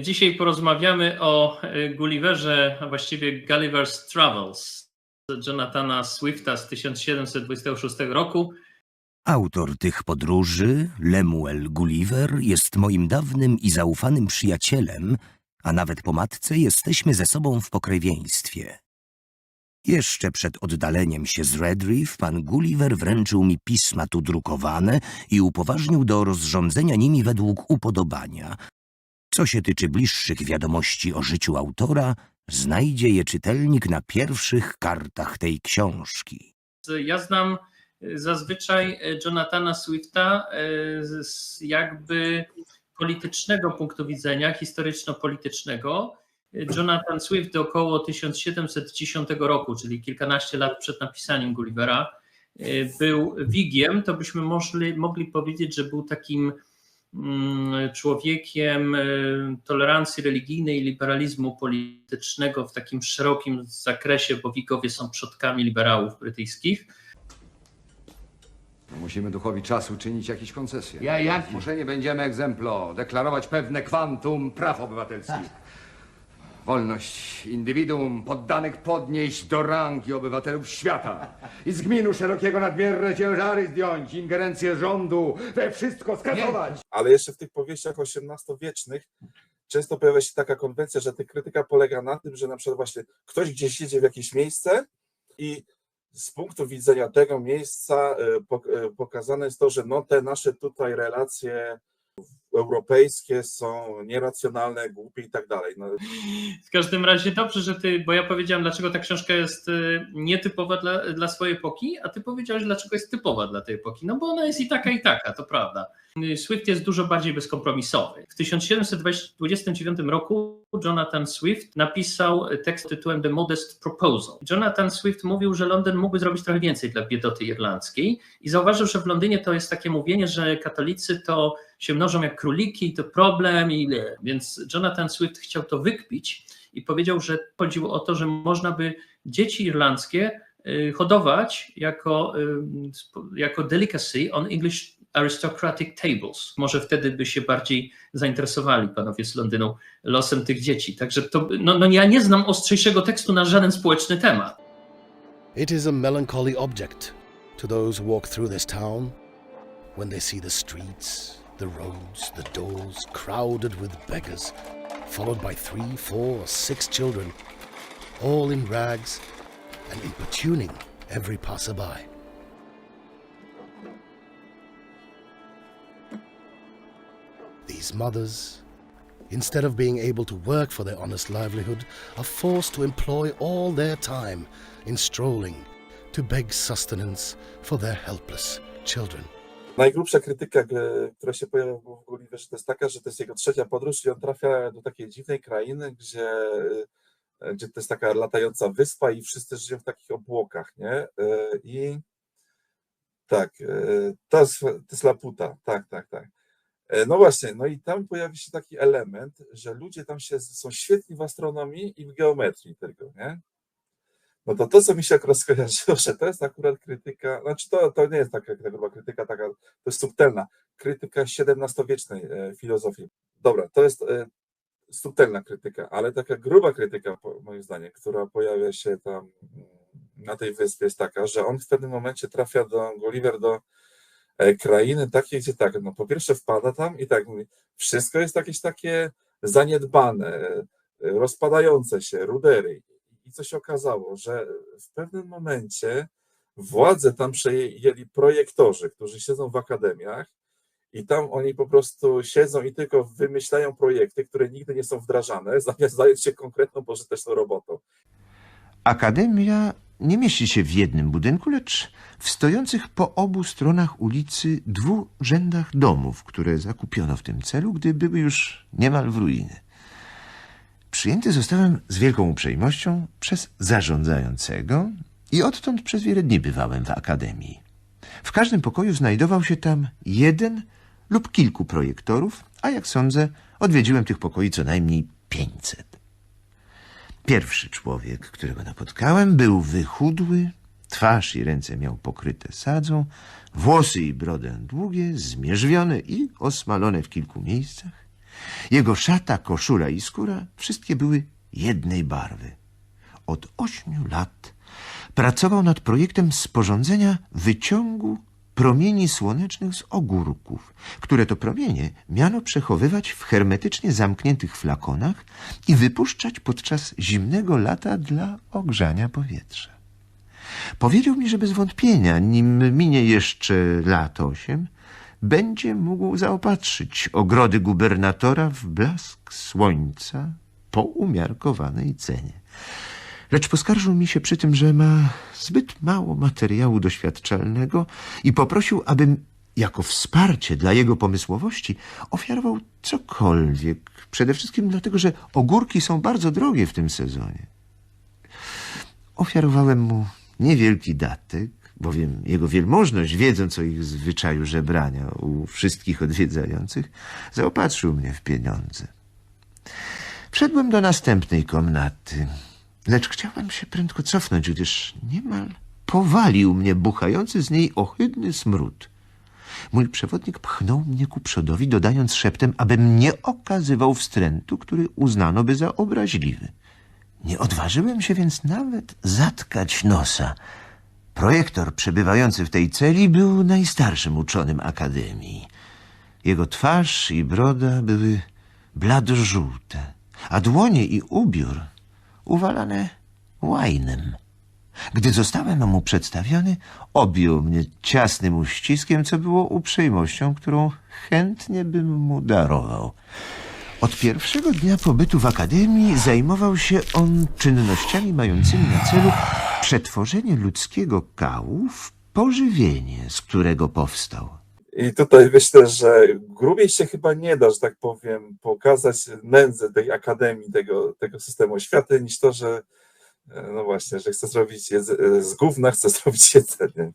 Dzisiaj porozmawiamy o e, Gulliverze, a właściwie Gulliver's Travels Jonathana Swifta z 1726 roku. Autor tych podróży, Lemuel Gulliver, jest moim dawnym i zaufanym przyjacielem, a nawet po matce jesteśmy ze sobą w pokrewieństwie. Jeszcze przed oddaleniem się z Redriff pan Gulliver wręczył mi pisma tu drukowane i upoważnił do rozrządzenia nimi według upodobania. Co się tyczy bliższych wiadomości o życiu autora, znajdzie je czytelnik na pierwszych kartach tej książki. Ja znam e, zazwyczaj e, Jonathana Swifta e, z- jakby politycznego punktu widzenia, historyczno-politycznego. Jonathan Swift około 1710 roku, czyli kilkanaście lat przed napisaniem Gullivera, był wigiem, to byśmy mogli, mogli powiedzieć, że był takim człowiekiem e, tolerancji religijnej i liberalizmu politycznego w takim szerokim zakresie, bo wigowie są przodkami liberałów brytyjskich. Musimy duchowi czasu czynić jakieś koncesje. Ja jak? Może nie będziemy egzemplo deklarować pewne kwantum praw obywatelskich. Wolność indywiduum poddanych podnieść do rangi obywatelów świata i z gminu szerokiego nadmierne ciężary zdjąć, ingerencję rządu, we wszystko skasować. ale jeszcze w tych powieściach XVIII-wiecznych często pojawia się taka konwencja, że ta krytyka polega na tym, że na przykład właśnie ktoś gdzieś jedzie w jakieś miejsce i z punktu widzenia tego miejsca e, e, pokazane jest to, że no te nasze tutaj relacje europejskie są nieracjonalne, głupie i tak dalej. No, W każdym razie dobrze, że ty, bo ja powiedziałem, dlaczego ta książka jest y, nietypowa dla, dla swojej epoki, a ty powiedziałeś, dlaczego jest typowa dla tej epoki. No bo ona jest i taka, i taka, to prawda. Y, Swift jest dużo bardziej bezkompromisowy. W 1729 roku Jonathan Swift napisał tekst tytułem The Modest Proposal. Jonathan Swift mówił, że Londyn mógłby zrobić trochę więcej dla biedoty irlandzkiej i zauważył, że w Londynie to jest takie mówienie, że katolicy to się mnożą jak króliki, to problem i więc Jonathan Swift chciał to wykpić i powiedział, że chodziło o to, że można by dzieci irlandzkie y, hodować jako, y, jako delicacy on English aristocratic tables. Może wtedy by się bardziej zainteresowali panowie z Londynu losem tych dzieci. Także to, no, no ja nie znam ostrzejszego tekstu na żaden społeczny temat. It is a melancholy object to those who walk through this town when they see the streets, the roads, the doors crowded with beggars, followed by three, four, or six children, all in rags and importuning every passerby. These mothers, instead of being able to work for their honest livelihood, are forced to employ all their time in strolling to beg sustenance for their helpless children. Najgrubsza krytyka, e, która się pojawia w Gulliverze, to jest taka, że to jest jego trzecia podróż i on trafia do takiej dziwnej krainy, gdzie, e, gdzie to jest taka latająca wyspa i wszyscy żyją w takich obłokach, nie? E, I tak, to jest, to jest Laputa, tak, tak, tak. No właśnie, no i tam pojawi się taki element, że ludzie tam się są świetni w astronomii i w geometrii tylko, nie? No to to, co mi się akurat skojarzyło, że to jest akurat krytyka, znaczy to, to nie jest taka taka gruba krytyka, taka, to jest subtelna, krytyka XVII-wiecznej e, filozofii. Dobra, to jest e, subtelna krytyka, ale taka gruba krytyka, moim zdaniem, która pojawia się tam mm, na tej wyspie jest taka, że on w pewnym momencie trafia do Gulliver do e, krainy takiej, gdzie tak, no po pierwsze wpada tam i tak mówi, wszystko jest jakieś takie zaniedbane, rozpadające się, rudery. Co się okazało, że w pewnym momencie władzę tam przejęli projektorzy, którzy siedzą w akademiach i tam oni po prostu siedzą i tylko wymyślają projekty, które nigdy nie są wdrażane, zamiast zająć się konkretną, pożyteczną robotą. Akademia nie mieści się w jednym budynku, lecz w stojących po obu stronach ulicy dwóch rzędach domów, które zakupiono w tym celu, gdy były już niemal w ruiny. Przyjęty zostałem z wielką uprzejmością przez zarządzającego i odtąd przez wiele dni bywałem w akademii. W każdym pokoju znajdował się tam jeden lub kilku projektorów, a jak sądzę, odwiedziłem tych pokoi co najmniej pięćset. Pierwszy człowiek, którego napotkałem, był wychudły, twarz i ręce miał pokryte sadzą, włosy i brodę długie, zmierzwione i osmalone w kilku miejscach. Jego szata, koszula i skóra wszystkie były jednej barwy. Od ośmiu lat pracował nad projektem sporządzenia wyciągu promieni słonecznych z ogórków, które to promienie miano przechowywać w hermetycznie zamkniętych flakonach i wypuszczać podczas zimnego lata dla ogrzania powietrza. Powiedział mi, że bez wątpienia, nim minie jeszcze lat osiem, będzie mógł zaopatrzyć ogrody gubernatora w blask słońca po umiarkowanej cenie. Lecz poskarżył mi się przy tym, że ma zbyt mało materiału doświadczalnego i poprosił, abym jako wsparcie dla jego pomysłowości ofiarował cokolwiek. Przede wszystkim dlatego, że ogórki są bardzo drogie w tym sezonie. Ofiarowałem mu niewielki datek, bowiem jego wielmożność, wiedząc o ich zwyczaju żebrania u wszystkich odwiedzających, zaopatrzył mnie w pieniądze. Wszedłem do następnej komnaty, lecz chciałem się prędko cofnąć, gdyż niemal powalił mnie buchający z niej ohydny smród. Mój przewodnik pchnął mnie ku przodowi, dodając szeptem, abym nie okazywał wstrętu, który uznano by za obraźliwy. Nie odważyłem się więc nawet zatkać nosa. Projektor przebywający w tej celi był najstarszym uczonym Akademii. Jego twarz i broda były bladożółte, a dłonie i ubiór uwalane łajnem. Gdy zostałem mu przedstawiony, objął mnie ciasnym uściskiem, co było uprzejmością, którą chętnie bym mu darował. Od pierwszego dnia pobytu w akademii zajmował się on czynnościami mającymi na celu przetworzenie ludzkiego kału w pożywienie, z którego powstał. I tutaj myślę, że grubiej się chyba nie da, że tak powiem, pokazać nędzę tej akademii, tego, tego systemu oświaty, niż to, że e, no właśnie, że chce zrobić jedz- z gówna chce zrobić jedzenie.